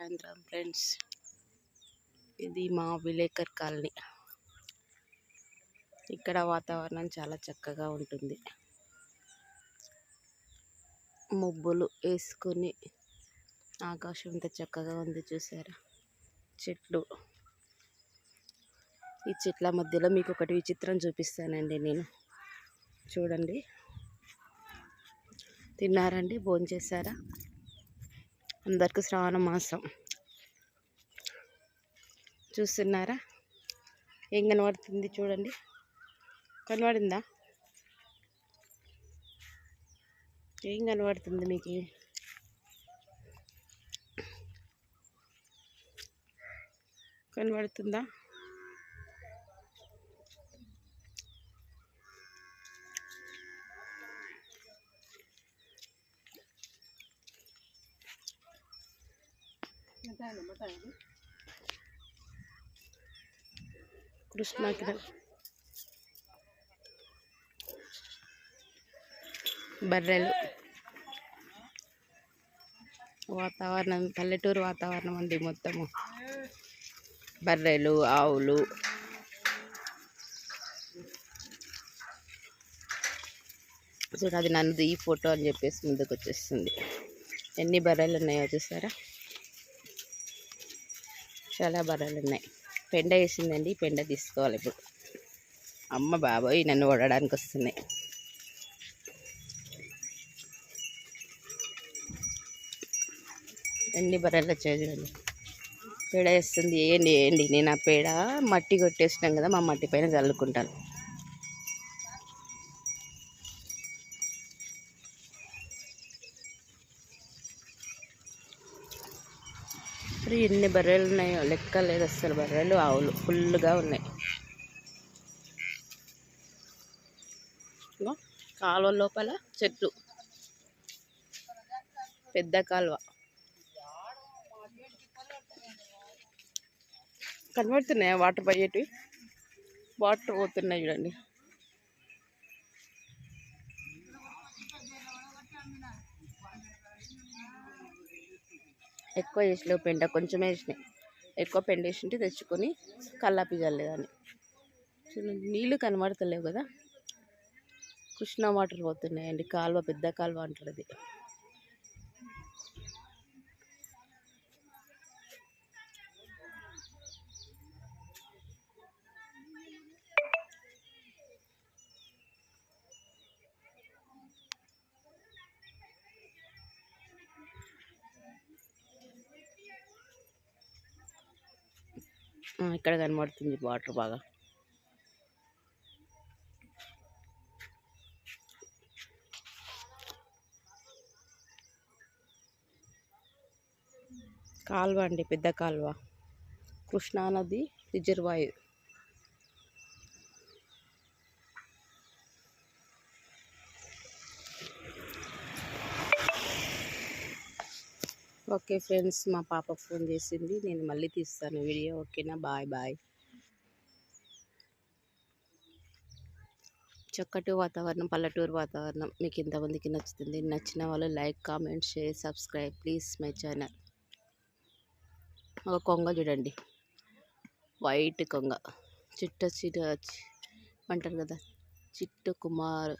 సాయంత్రం ఫ్రెండ్స్. ఇది మా విలేకర్ కాలనీ. ఇక్కడ వాతావరణం చాలా చక్కగా ఉంటుంది. మబ్బులు వేసుకొని ఆకాశం ఎంత చక్కగా ఉంది చూసారా? చెట్లు. ఈ చెట్ల మధ్యలో మీకు ఒకటి విచిత్రం చూపిస్తానండి నేను. చూడండి. తిన్నారండి? భోంచేశారా? అందరికీ శ్రావణ మాసం. చూస్తున్నారా? ఏం కనబడుతుంది చూడండి. కనబడిందా? ఏం కనబడుతుంది మీకు? కనబడుతుందా? కృష్ణాకి బర్రెలు. వాతావరణం పల్లెటూరు వాతావరణం అండి మొత్తము. బర్రెలు ఆవులు. చూడు అది నన్ను ఈ ఫోటో అని చెప్పేసి ముందుకు వచ్చేస్తుంది. ఎన్ని బర్రెలు ఉన్నాయో చూసారా? చాలా బర్రెలు ఉన్నాయి. పెండ వేసిందండి పెండ తీసుకోవాలి ఇప్పుడు. అమ్మ బాబోయ్ నన్ను వడడానికి వస్తున్నాయి. ఎన్ని బర్రెలు వచ్చాయి పేడ వేస్తుంది ఏంటి ఏంటి నేను ఆ పేడ మట్టి కొట్టేసినాం కదా మా మట్టి పైన చల్లుకుంటాను. ఇప్పుడు ఎన్ని బర్రెలు ఉన్నాయో లెక్క లేదు అసలు. బర్రెలు ఆవులు ఫుల్గా ఉన్నాయి. కాలువ లోపల చెట్లు. పెద్ద కాలువ. కనబడుతున్నాయా? వాటర్ పోయేటివి? వాటర్ పోతున్నాయి చూడండి. ఎక్కువ వేసినావు పెండ కొంచెం వేసినాయి ఎక్కువ పెండ వేసింటే తెచ్చుకొని కల్లాపి చల్లేదాన్ని. చూడండి నీళ్ళు కనబడతలేవు కదా. కృష్ణా వాటర్ పోతున్నాయండి కాలువ పెద్ద కాలువ అంటారు అది. ఇక్కడ కనబడుతుంది వాటర్ బాగా. కాలువ అండి పెద్ద కాలువ. కృష్ణానది రిజర్వాయర్. ఓకే ఫ్రెండ్స్ మా పాప ఫోన్ చేసింది. నేను మళ్ళీ తీస్తాను వీడియో. ఓకేనా? Bye bye. చక్కటి వాతావరణం పల్లెటూరు వాతావరణం మీకు ఇంతమందికి నచ్చుతుంది. నచ్చిన వాళ్ళు like comment share subscribe. Please my channel. ఒక కొంగ చూడండి. వైట్ కొంగ. చిట్ట చిట్ట అంటారు కదా. చిట్ట కుమార్